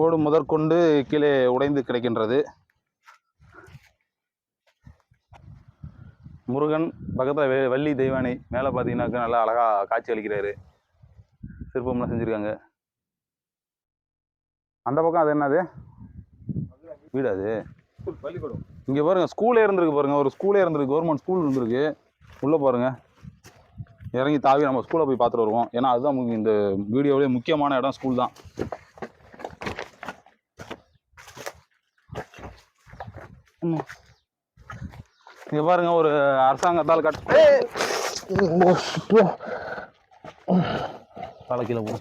ஓடு முதற்கொண்டு கீழே உடைந்து கிடக்கின்றது. முருகன் பக்கத்தில் வெ வள்ளி தெய்வானை மேலே பார்த்தீங்கன்னாக்கா நல்லா அழகா காட்சி அளிக்கிறாரு. சிற்பம்லாம் செஞ்சுருக்காங்க. அந்த பக்கம் அது என்னது? வீடு அது. இங்கே பாருங்க ஸ்கூலே இருந்திருக்கு பாருங்க. ஒரு ஸ்கூலே இருந்திருக்கு. கவர்மெண்ட் ஸ்கூல் இருந்திருக்கு. உள்ளே பாருங்க. இறங்கி தாவி நம்ம ஸ்கூலை போய் பார்த்துட்டு வருவோம். ஏன்னா அதுதான் இந்த வீடியோவிலே முக்கியமான இடம் ஸ்கூல் தான். இங்கே பாருங்க ஒரு அரசாங்கத்தால் கட் காலை கீழே போ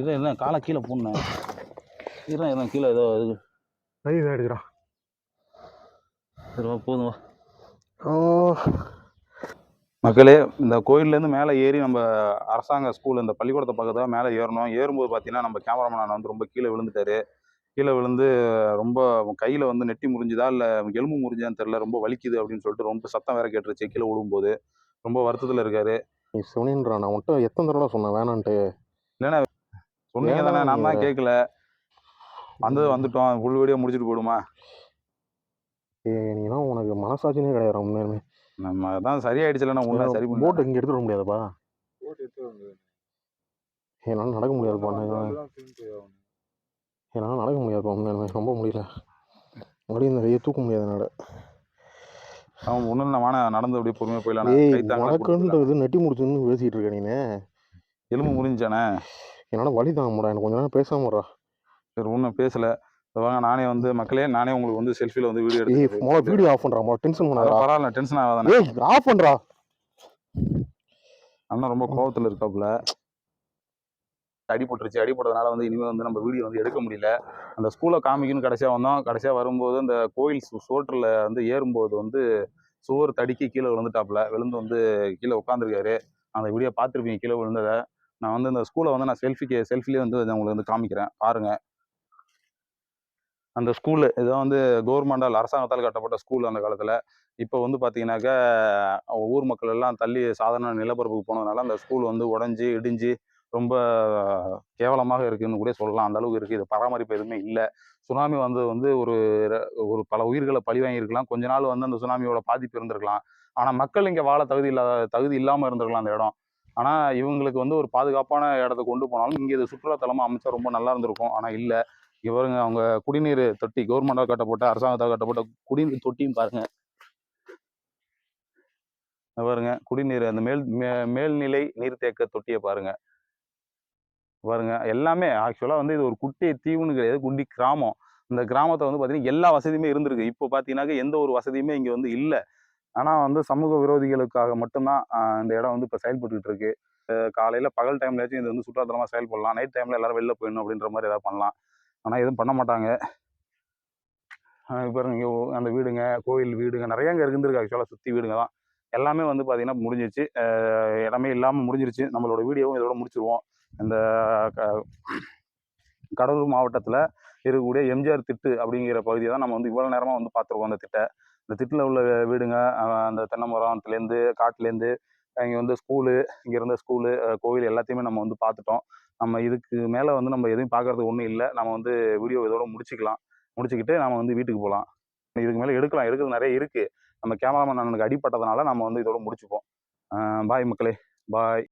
இதை என்ன காலை கீழே போடணும்? இதான் எதுவும் கீழே ஏதோ இது. கை இதாக எடுக்கிறா சரி வா, போதும் வா. மக்களே இந்த கோயில்லேருந்து மேலே ஏறி நம்ம அரசாங்க ஸ்கூல் இந்த பள்ளிக்கூடத்தை பக்கத்தில் மேலே ஏறணும். ஏறும்போது பார்த்தீங்கன்னா நம்ம கேமராமேன் வந்து ரொம்ப கீழே விழுந்துட்டாரு. கீழே விழுந்து ரொம்ப கையில் வந்து நெட்டி முறிஞ்சுதா இல்லை எலும்பு முறிஞ்சான்னு தெரில ரொம்ப வலிக்குது அப்படின்னு சொல்லிட்டு ரொம்ப சத்தம் வேற கேட்டுருச்சு கீழே விழும்போது. ரொம்ப வருத்தத்தில் இருக்காரு. நீ சிவனேன்றா நான் உன்ட்ட எத்தனை தடவை சொன்னேன் வேணான்ட்டு? சொன்னீங்க தானே ஏன்னா நான் தான் கேட்கல வந்தது வந்துட்டோம் ஃபுல் வீடியோ முடிச்சுட்டு போயிடுமா? ஏய் நீனா உனக்கு மனசாட்சினே கிடையாது உண்மையுமே நம்ம தான் சரியாயிடுச்சுல நான் உன்ன சரி பண்ணி. போட் இங்கே எடுத்துட முடியாதுப்பா. என்னால் நடக்க முடியாதுப்பா என்னால் நடக்க முடியாதுப்பா உண்மையுமே ரொம்ப முடியல. மறுபடியும் இந்த கையை தூக்க முடியாது என்னால். அவன் ஒன்றும் இல்லை வான நடந்து அப்படியே பொறுமையாக போயிடலாம் உனக்குன்ற இது நெட்டி முடிச்சுன்னு பேசிகிட்டு இருக்க நீனு. எலும்பு முறிஞ்சானே என்னால் வலி தாங்க முடியாது எனக்கு கொஞ்ச நேரம் பேசாம சரி ஒன்றும் பேசல. வாங்க நானே வந்து மக்களே நானே உங்களுக்கு வந்து செல்ஃபியில் வந்து வீடியோ எடுத்து மொதல் வீடியோ ஆஃப் பண்ணுறா மொதல் டென்ஷன் பண்ணாதடா. பரவாயில்ல டென்ஷன் ஆகாதானே. ஏய் ஆஃப் பண்ணுறா அண்ணன் ரொம்ப கோவத்தில் இருக்காப்புல. அடிபட்டுருச்சு அடிபட்டதுனால வந்து இனிமேல் வந்து நம்ம வீடியோ வந்து எடுக்க முடியல. அந்த ஸ்கூலை காமிக்கணும்னு கடைசியாக வந்தோம். கடைசியாக வரும்போது அந்த கோயில் சோற்றில் வந்து ஏறும்போது வந்து சுவர் தடுக்கி கீழே விழுந்துட்டாப்புல. விழுந்து வந்து கீழே உட்காந்துருக்காரு அந்த வீடியோ பார்த்துருப்பீங்க கீழே விழுந்ததை. நான் வந்து இந்த ஸ்கூலை வந்து நான் செல்ஃபிக்கு செல்ஃபிலே வந்து உங்களுக்கு வந்து காமிக்கிறேன். பாருங்க. அந்த ஸ்கூலு இதான் வந்து கவர்மெண்டால் அரசாங்கத்தால் கட்டப்பட்ட ஸ்கூல் அந்த காலத்தில். இப்போ வந்து பார்த்தீங்கன்னாக்கா ஊர் மக்கள் எல்லாம் தள்ளி சாதாரண நிலப்பரப்புக்கு போனதுனால அந்த ஸ்கூல் வந்து உடஞ்சி இடிஞ்சு ரொம்ப கேவலமாக இருக்குன்னு கூட சொல்லலாம். அந்த அளவுக்கு இருக்குது இது பராமரிப்பு எதுவுமே இல்லை. சுனாமி வந்தது வந்து ஒரு ஒரு பல உயிர்களை பழி வாங்கியிருக்கலாம். கொஞ்ச நாள் வந்து அந்த சுனாமியோட பாதிப்பு இருந்திருக்கலாம். ஆனால் மக்கள் இங்கே வாழ தகுதி இல்லாத தகுதி இல்லாமல் இருந்திருக்கலாம் அந்த இடம். ஆனால் இவங்களுக்கு வந்து ஒரு பாதுகாப்பான இடத்த கொண்டு போனாலும் இங்கே இது சுற்றுலாத்தலமாக அமைச்சா ரொம்ப நல்லா இருந்திருக்கும். ஆனால் இல்லை. இங்கே பாருங்க அவங்க குடிநீர் தொட்டி கவர்மெண்டாக கட்டப்பட்ட அரசாங்கத்தால் கட்டப்பட்ட குடிநீர் தொட்டியும் பாருங்க. பாருங்க குடிநீர் அந்த மேல் மே- மேல்நிலை நீர்த்தேக்க தொட்டியை பாருங்க. பாருங்க எல்லாமே ஆக்சுவலாக வந்து இது ஒரு குட்டி தீவுன்னு கிடையாது குட்டி கிராமம். இந்த கிராமத்தை வந்து பார்த்தீங்கன்னா எல்லா வசதியுமே இருந்திருக்கு. இப்போ பார்த்தீங்கன்னாக்க எந்த ஒரு வசதியுமே இங்கே வந்து இல்லை. ஆனால் வந்து சமூக விரோதிகளுக்காக மட்டும்தான் இந்த இடம் வந்து இப்போ செயல்பட்டுக்கிட்டு இருக்கு. காலையில் பகல் டைம்லேயாச்சும் இது வந்து சுற்றுலாத்தலமாக செயல்படலாம். நைட் டைமில் எல்லாரும் வெளில போயிடணும் அப்படின்ற மாதிரி ஏதாவது பண்ணலாம். ஆனால் எதுவும் பண்ண மாட்டாங்க. இப்போ இங்கே அந்த வீடுங்க கோயில் வீடுங்க நிறைய இங்கே இருந்துருக்கு ஆக்சுவலாக சுற்றி வீடுங்க தான். எல்லாமே வந்து பார்த்திங்கன்னா முடிஞ்சிருச்சு. இடமே இல்லாமல் முடிஞ்சிருச்சு. நம்மளோட வீடியோவும் இதோட முடிச்சிருவோம். இந்த க- கடலூர் மாவட்டத்தில் இருக்கக்கூடிய எம்ஜிஆர் திட்டு அப்படிங்கிற பகுதியை தான் நம்ம வந்து இவ்வளோ நேரமாக வந்து பார்த்துருக்கோம் அந்த திட்டை. இந்த திட்டில் உள்ள வீடுங்க அந்த தென்னைமரத்துலேருந்து காட்டுலேருந்து இங்கே வந்து ஸ்கூலு இங்கே இருந்த ஸ்கூலு கோவில் எல்லாத்தையுமே நம்ம வந்து பார்த்துட்டோம். நம்ம இதுக்கு மேலே வந்து நம்ம எதையும் பார்க்கறதுக்கு ஒன்றும் இல்லை. நம்ம வந்து வீடியோ இதோட முடிச்சுக்கலாம். முடிச்சுக்கிட்டு நம்ம வந்து வீட்டுக்கு போகலாம் இதுக்கு மேலே எடுக்கலாம். எடுக்கிறது நிறைய இருக்குது நம்ம கேமராமேன் அண்ணனுக்கு அடிப்பட்டதுனால நம்ம வந்து இதோட முடிச்சுப்போம். பாய் மக்களே. பாய்